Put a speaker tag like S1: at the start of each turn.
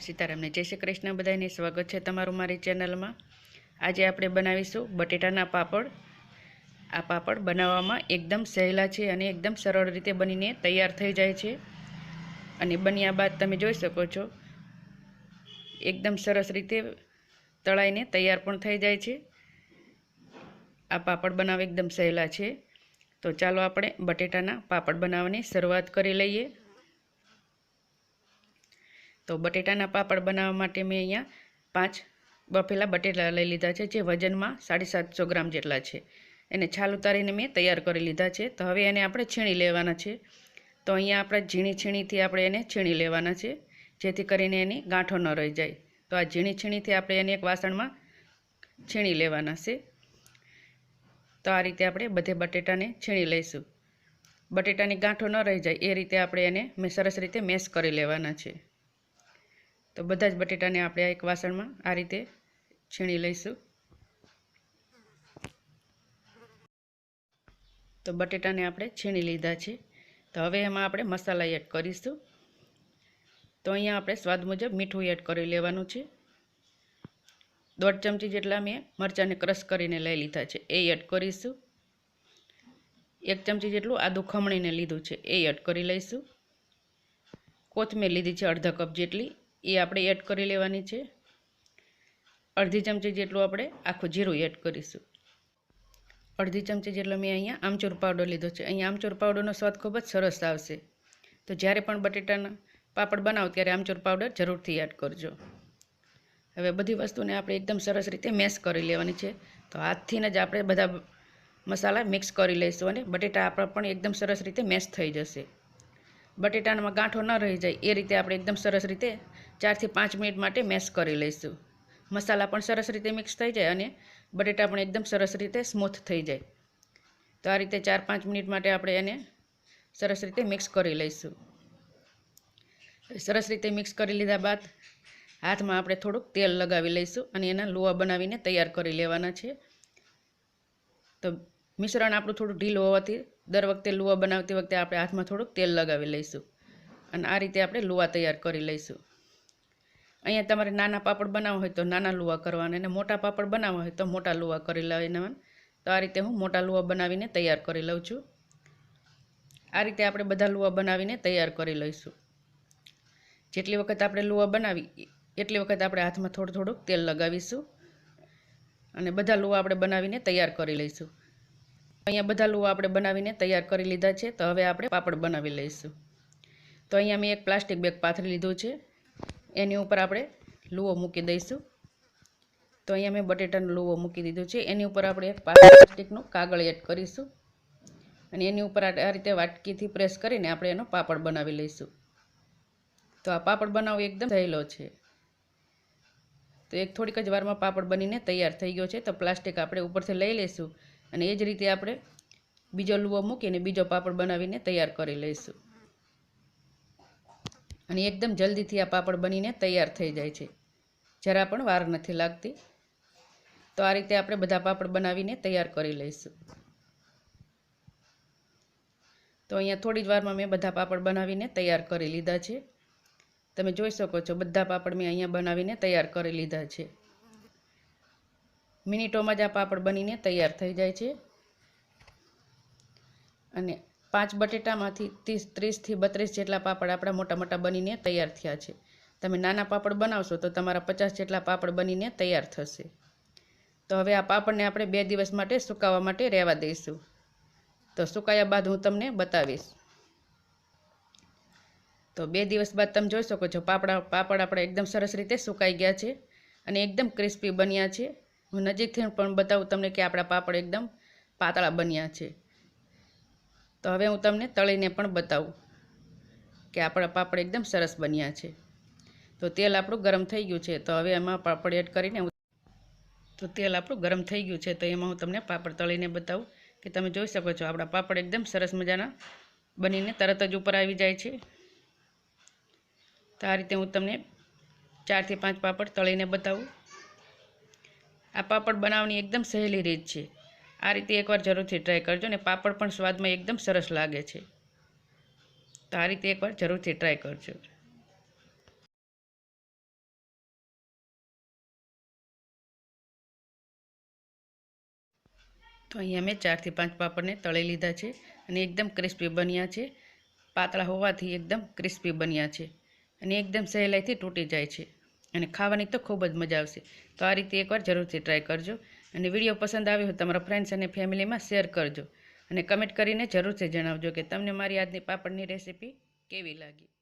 S1: સીતારામને જય શ્રી કૃષ્ણ બધાને સ્વાગત છે તમારું મારી ચેનલમાં. આજે આપણે બનાવીશું બટેટાના પાપડ. આ પાપડ બનાવવામાં એકદમ સહેલા છે અને એકદમ સરળ રીતે બનીને તૈયાર થઈ જાય છે. અને બન્યા બાદ તમે જોઈ શકો છો, એકદમ સરસ રીતે તળાઈને તૈયાર પણ થઈ જાય છે. આ પાપડ બનાવવા એકદમ સહેલા છે. તો ચાલો આપણે બટેટાના પાપડ બનાવવાની શરૂઆત કરી લઈએ. તો બટેટાના પાપડ બનાવવા માટે મેં અહીંયા પાંચ બફેલા બટેટા લઈ લીધા છે, જે વજનમાં સાડી સાતસો ગ્રામ જેટલા છે. એને છાલ ઉતારીને મેં તૈયાર કરી લીધા છે. તો હવે એને આપણે છીણી લેવાના છે. તો અહીંયા આપણે ઝીણી છીણીથી આપણે એને છીણી લેવાના છે, જેથી કરીને એની ગાંઠો ન રહી જાય. તો આ ઝીણી છીણીથી આપણે એને એક વાસણમાં છીણી લેવાના છે. તો આ રીતે આપણે બધે બટેટાને છીણી લઈશું. બટેટાની ગાંઠો ન રહી જાય, એ રીતે આપણે એને મેં સરસ રીતે મેશ કરી લેવાના છે. તો બધા જ બટેટાને આપણે એક વાસણમાં આ રીતે છીણી લઈશું. તો બટેટાને આપણે છીણી લીધા છે. તો હવે એમાં આપણે મસાલા એડ કરીશું. તો અહીંયા આપણે સ્વાદ મુજબ મીઠું એડ કરી લેવાનું છે. દોઢ ચમચી જેટલા મેં મરચાંને ક્રશ કરીને લઈ લીધા છે. એ એડ કરીશું. એક ચમચી જેટલું આદું ખમણીને લીધું છે. એ એડ કરી લઈશું. કોથમીર લીધી છે અડધા કપ જેટલી. એ આપણે એડ કરી લેવાની છે. અડધી ચમચી જેટલું આપણે આખું જીરું એડ કરીશું. અડધી ચમચી જેટલો મેં અહીંયા આમચૂર પાવડર લીધો છે. અહીંયા આમચૂર પાવડરનો સ્વાદ ખૂબ જ સરસ આવશે. તો જ્યારે પણ બટેટાના પાપડ બનાવો ત્યારે આમચૂર પાવડર જરૂરથી એડ કરજો. હવે બધી વસ્તુને આપણે એકદમ સરસ રીતે મેશ કરી લેવાની છે. તો હાથથીને જ આપણે બધા મસાલા મિક્સ કરી લઈશું અને બટેટા આપણા પણ એકદમ સરસ રીતે મેશ થઈ જશે. બટેટામાં ગાંઠો ન રહી જાય, એ રીતે આપણે એકદમ સરસ રીતે ચારથી પાંચ મિનિટ માટે મેશ કરી લઈશું. મસાલા પણ સરસ રીતે મિક્સ થઈ જાય અને બટેટા પણ એકદમ સરસ રીતે સ્મૂથ થઈ જાય. તો આ રીતે ચાર પાંચ મિનિટ માટે આપણે એને સરસ રીતે મિક્સ કરી લઈશું. સરસ રીતે મિક્સ કરી લીધા બાદ હાથમાં આપણે થોડુંક તેલ લગાવી લઈશું અને એના લોવા બનાવીને તૈયાર કરી લેવાના છે. તો મિશ્રણ આપણું થોડું ઢીલું હોવાથી દર વખતે લુવા બનાવતી વખતે આપણે હાથમાં થોડુંક તેલ લગાવી લઈશું. અને આ રીતે આપણે લુવા તૈયાર કરી લઈશું. અહીંયા તમારે નાના પાપડ બનાવવા હોય તો નાના લુવા કરવાના, અને મોટા પાપડ બનાવવા હોય તો મોટા લુવા કરી લેવાના તો આ રીતે હું મોટા લુવા બનાવીને તૈયાર કરી લઉં છું. આ રીતે આપણે બધા લુવા બનાવીને તૈયાર કરી લઈશું. જેટલી વખત આપણે લુવા બનાવી, એટલી વખત આપણે હાથમાં થોડું થોડુંક તેલ લગાવીશું. અને બધા લુવા આપણે બનાવીને તૈયાર કરી લઈશું. અહીંયા બધા લુવા આપણે બનાવીને તૈયાર કરી લીધા છે, તો હવે આપણે પાપડ બનાવી લઈશું. તો અહીંયા મેં એક પ્લાસ્ટિક બેગ પાથરી લીધું છે. એની ઉપર આપણે લુઓ મૂકી દઈશું. તો અહીંયા મેં બટેટાનો લુવો મૂકી દીધો છે. એની ઉપર આપણે એક પ્લાસ્ટિકનું કાગળ એડ કરીશું. અને એની ઉપર આ રીતે વાટકીથી પ્રેસ કરીને આપણે એનો પાપડ બનાવી લઈશું. તો આ પાપડ બનાવવો એકદમ સહેલો છે. તો એક થોડીક જ વારમાં પાપડ બનીને તૈયાર થઈ ગયો છે. તો પ્લાસ્ટિક આપણે ઉપરથી લઈ લઈશું. અને એ જ રીતે આપણે બીજો લુવો મૂકીને બીજો પાપડ બનાવીને તૈયાર કરી લઈશું. અને એકદમ જલ્દીથી આ પાપડ બનીને તૈયાર થઈ જાય છે. જરા પણ વાર નથી લાગતી. તો આ રીતે આપણે બધા પાપડ બનાવીને તૈયાર કરી લઈશું. તો અહીંયા થોડી જ વારમાં મેં બધા પાપડ બનાવીને તૈયાર કરી લીધા છે. તમે જોઈ શકો છો, બધા પાપડ મેં અહીંયા બનાવીને તૈયાર કરી લીધા છે. મિનિટોમાં જ આ પાપડ બનીને તૈયાર થઈ જાય છે. અને પાંચ બટેટામાંથી ત્રીસ, ત્રીસથી બત્રીસ જેટલા પાપડ આપણા મોટા મોટા બનીને તૈયાર થયા છે. તમે નાના પાપડ બનાવશો તો તમારા પચાસ જેટલા પાપડ બનીને તૈયાર થશે. તો હવે આ પાપડને આપણે બે દિવસ માટે સુકાવવા માટે રહેવા દઈશું. તો સુકાયા બાદ હું તમને બતાવીશ. તો બે દિવસ બાદ તમે જોઈ શકો છો પાપડા, પાપડ આપણે એકદમ સરસ રીતે સુકાઈ ગયા છે અને એકદમ ક્રિસ્પી બન્યા છે. હું નજીકથી પણ બતાવું તમને કે આપણા પાપડ એકદમ પાતળા બન્યા છે. તો હવે હું તમને તળીને પણ બતાવું કે આપણા પાપડ એકદમ સરસ બન્યા છે. તો તેલ આપણું ગરમ થઈ ગયું છે. તો હવે એમાં પાપડ એડ કરીને તો તેલ આપણું ગરમ થઈ ગયું છે. તો એમાં હું તમને પાપડ તળીને બતાવું કે તમે જોઈ શકો છો, આપણા પાપડ એકદમ સરસ મજાના બનીને તરત જ ઉપર આવી જાય છે. તો આ રીતે હું તમને ચારથી પાંચ પાપડ તળીને બતાવું. આ પાપડ બનાવવાની એકદમ સહેલી રીત છે. આ રીતે એકવાર જરૂરથી ટ્રાય કરજો ને પાપડ પણ સ્વાદમાં એકદમ સરસ લાગે છે. તો આ રીતે એકવાર જરૂરથી ટ્રાય કરજો. તો અહીંયા મેં ચારથી પાંચ પાપડને તળી લીધા છે અને એકદમ ક્રિસ્પી બન્યા છે. પાતળા હોવાથી એકદમ ક્રિસ્પી બન્યા છે અને એકદમ સહેલાઈથી તૂટી જાય છે અને ખાવાની તો ખૂબ જ મજા આવશે. તો આ રીતે એકવાર જરૂરથી ટ્રાય કરજો. અને વીડિયો પસંદ આવ્યો હોય તમારા ફ્રેન્ડ્સ અને ફેમિલીમાં શેર કરજો. અને કમેન્ટ કરીને જરૂરથી જણાવજો કે તમને મારી આજની પાપડની રેસીપી કેવી લાગી.